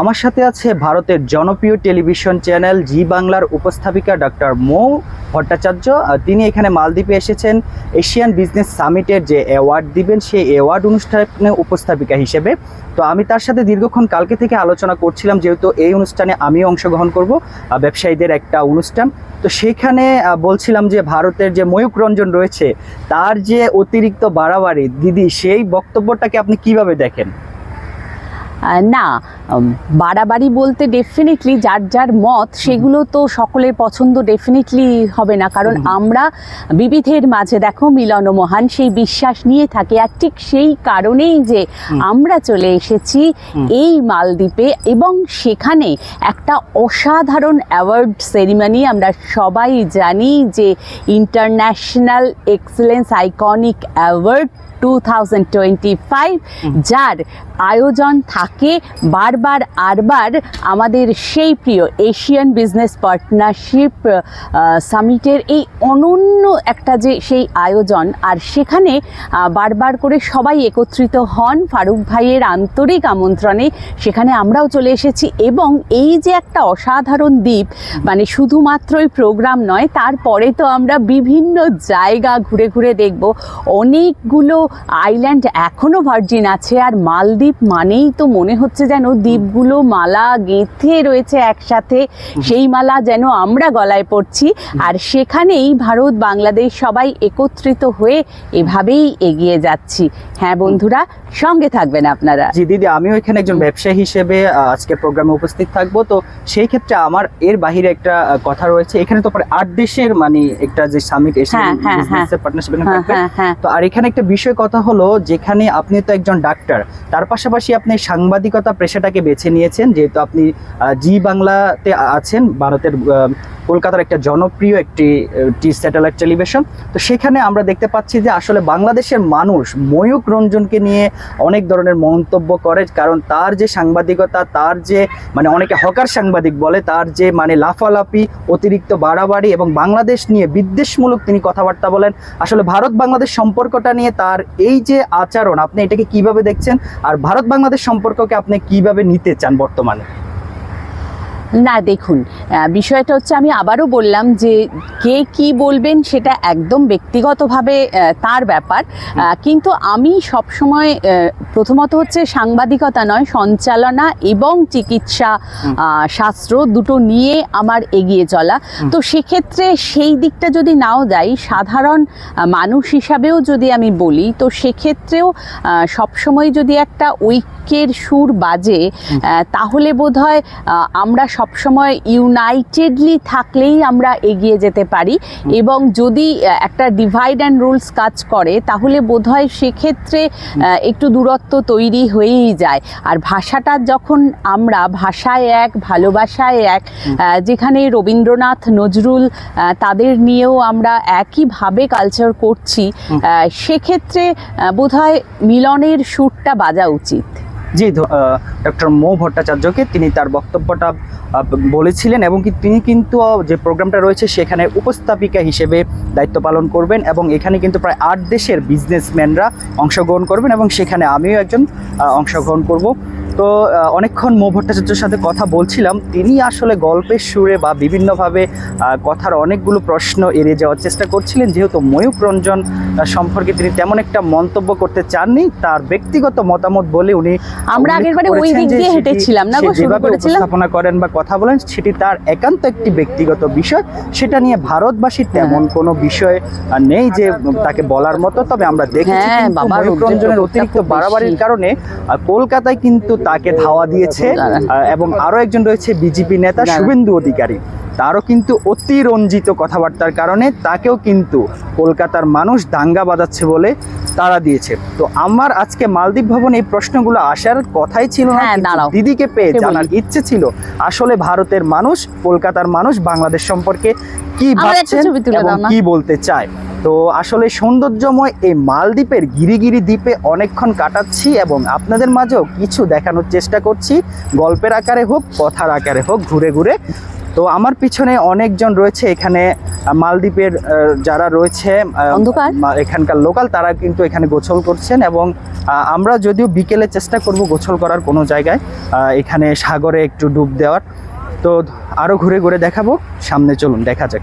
আমার সাথে আছে ভারতের জনপ্রিয় টেলিভিশন চ্যানেল জি বাংলার উপস্থাপিকা ডক্টর মৌ ভট্টাচার্য। তিনি এখানে মালদ্বীপে এসেছেন। এশিয়ান বিজনেস সামিটের যে অ্যাওয়ার্ড দিবেন, সেই অ্যাওয়ার্ড অনুষ্ঠানে উপস্থাপিকা হিসেবে। তো আমি তার সাথে দীর্ঘক্ষণ কালকে থেকে আলোচনা করছিলাম, যেহেতু এই অনুষ্ঠানে আমিও অংশগ্রহণ করব ব্যবসায়ীদের একটা অনুষ্ঠান। তো সেখানে বলছিলাম যে ভারতের যে ময়ূক রঞ্জন রয়েছে, তার যে অতিরিক্ত বাড়াবাড়ি, দিদি, সেই বক্তব্যটাকে আপনি কীভাবে দেখেন? না বাড়াবাড়ি বলতে ডেফিনেটলি যার যার মত সেগুলো তো সকলের পছন্দ ডেফিনেটলি হবে না। কারণ আমরা বিবিধের মাঝে দেখো মিলন ও মহান সেই বিশ্বাস নিয়ে থাকি আর ঠিক সেই কারণেই যে আমরা চলে এসেছি এই মালদ্বীপে এবং সেখানে একটা অসাধারণ অ্যাওয়ার্ড সেরিমনি আমরা সবাই জানি যে international excellence iconic award two যার আয়োজন থাকে বারবার, আরবার আমাদের সেই প্রিয় এশিয়ান বিজনেস পার্টনারশিপ সামিটের এই অনন্য একটা যে সেই আয়োজন। আর সেখানে বারবার করে সবাই একত্রিত হন ফারুক ভাইয়ের আন্তরিক আমন্ত্রণে। সেখানে আমরাও চলে এসেছি এবং এই যে একটা অসাধারণ দ্বীপ মানে শুধুমাত্রই প্রোগ্রাম নয়, তারপরে তো আমরা বিভিন্ন জায়গা ঘুরে ঘুরে দেখব। অনেকগুলো আইল্যান্ড এখনও ভার্জিন আছে আর মালদ্বীপ মানেই তো মনে হচ্ছে যেন দ্বীপগুলো মালা গেঁথে রয়েছে একসাথে। সেই মালা যেন আমরা গলায় পড়ছি আর সেখানেই ভারত বাংলাদেশ সবাই একত্রিত হয়ে এভাবেই এগিয়ে যাচ্ছি। হ্যাঁ বন্ধুরা সঙ্গে থাকবেন আপনারা। জি দিদি আমিও এখানে একজন ব্যবসায়ী হিসেবে আজকে প্রোগ্রামে উপস্থিত থাকব। তো সেই ক্ষেত্রে আমার এর বাহিরে একটা কথা রয়েছে। এখানে তো প্রায় আট দেশের মানে একটা যে সামিট এসে পার্টনারশিপ হ্যাঁ হ্যাঁ হ্যাঁ। তো আর এখানে একটা বিষয় কথা হলো, যেখানে আপনি তো একজন ডাক্তার, তার পাশাপাশি আপনি সাংবাদিকতা পেশাটাকে বেছে নিয়েছেন, যেহেতু আপনি জি বাংলাতে আছেন, ভারতের কলকাতার একটা জনপ্রিয় একটি টি স্যাটেলাইট টেলিভিশন, তো সেখানে আমরা দেখতে পাচ্ছি যে আসলে বাংলাদেশের মানুষ ময়ূক রঞ্জনকে নিয়ে অনেক ধরনের মন্তব্য করে, কারণ তার যে সাংবাদিকতা, তার যে মানে অনেকে হকার সাংবাদিক বলে, তার যে মানে লাফালাফি, অতিরিক্ত বাড়াবাড়ি এবং বাংলাদেশ নিয়ে বিদ্বেষমূলক তিনি কথাবার্তা বলেন, আসলে ভারত বাংলাদেশ সম্পর্কটা নিয়ে তার এই যে আচরণ, আপনি এটাকে কীভাবে দেখছেন? আর ভারত বাংলাদেশ সম্পর্ককে আপনি কীভাবে নিতে চান বর্তমানে? না দেখুন বিষয়টা হচ্ছে আমি আবারও বললাম যে কে কি বলবেন সেটা একদম ব্যক্তিগতভাবে তার ব্যাপার। কিন্তু আমি সবসময় প্রথমত হচ্ছে সাংবাদিকতা নয় সঞ্চালনা এবং চিকিৎসা শাস্ত্র দুটো নিয়ে আমার এগিয়ে চলা। তো সেক্ষেত্রে সেই দিকটা যদি নাও যাই সাধারণ মানুষ হিসাবেও যদি আমি বলি তো সেক্ষেত্রেও সবসময় যদি একটা ঐক্যের সুর বাজে তাহলে বোধ হয় আমরা সবসময় ইউনাইটেডলি থাকলেই আমরা এগিয়ে যেতে পারি। এবং যদি একটা ডিভাইড অ্যান্ড রুলস কাজ করে তাহলে বোধহয় সেক্ষেত্রে একটু দূরত্ব তৈরি হয়েই যায়। আর ভাষাটা যখন আমরা ভাষায় এক ভালোবাসায় এক যেখানে রবীন্দ্রনাথ নজরুল তাদের নিয়েও আমরা একইভাবে কালচার করছি সেক্ষেত্রে আহ, বোধহয় মিলনের সুরটা বাজা উচিত। জি ডক্টর মো ভট্টাচার্যকে তিনি তার বক্তব্যটা বলেছিলেন এবং কি তিনি কিন্তু যে প্রোগ্রামটা রয়েছে সেখানে উপস্থাপিকা হিসেবে দায়িত্ব পালন করবেন এবং এখানে কিন্তু প্রায় আট দেশের বিজনেসম্যানরা অংশগ্রহণ করবেন এবং সেখানে আমিও একজন অংশগ্রহণ করব। তো অনেকক্ষণ মৌ ভট্টাচার্যের সাথে কথা বলছিলাম। তিনি আসলে গল্পের সুরে বা বিভিন্নভাবে কথার অনেকগুলো প্রশ্ন এড়িয়ে যাওয়ার চেষ্টা করছিলেন। যেহেতু ময়ূক রঞ্জন সম্পর্কে তিনি তেমন একটা মন্তব্য করতে চাননি তার ব্যক্তিগত মতামত বলে উনি আমরা উল্লেখ আগেরবারে ওই দিক দিয়ে হেঁটেছিলাম না গো, সে শুরু যেভাবে করেছিলাম। উপস্থাপনা করেন বা কথা বলেন সেটি তার একান্ত একটি ব্যক্তিগত বিষয়। সেটা নিয়ে ভারতবাসীর তেমন কোনো বিষয় নেই যে তাকে বলার মতো তবে আমরা দেখেছি হ্যাঁ, ময়ূক রঞ্জনের অতিরিক্ত বাড়াবাড়ির কারণে কলকাতায় কিন্তু তাকে ধাওয়া দিয়েছে এবং আরও একজন রয়েছে বিজেপি নেতা শুভেন্দু অধিকারী। তারও কিন্তু অতি রঞ্জিত কথাবার্তার কারণে তাকেও কিন্তু কলকাতার মানুষ দাঙ্গা বাজাচ্ছে বলে তারা দিয়েছে। তো আমার আজকে মালদ্বীপ ভবন এই প্রশ্নগুলো আসার কথাই ছিল না হ্যাঁ। দিদিকে পেয়ে জানার ইচ্ছে ছিল আসলে ভারতের মানুষ কলকাতার মানুষ বাংলাদেশ সম্পর্কে কি ভাবছেন এবং কি বলতে চায়? তো আসলে সৌন্দর্যময় এই মালদ্বীপের গিরিগিরি দ্বীপে অনেকক্ষণ কাটাচ্ছি এবং আপনাদের মাঝেও কিছু দেখানোর চেষ্টা করছি। গল্পের আকারে হোক কথার আকারে হোক ঘুরে ঘুরে। তো আমার পিছনে অনেকজন রয়েছে এখানে মালদ্বীপের যারা রয়েছে এখানকার লোকাল তারা কিন্তু এখানে গোসল করছেন এবং আমরা যদিও বিকেলে চেষ্টা করব গোসল করার কোনো জায়গায় এখানে সাগরে একটু ডুব দেওয়ার। তো আরও ঘুরে ঘুরে দেখাবো। সামনে চলুন দেখা যাক।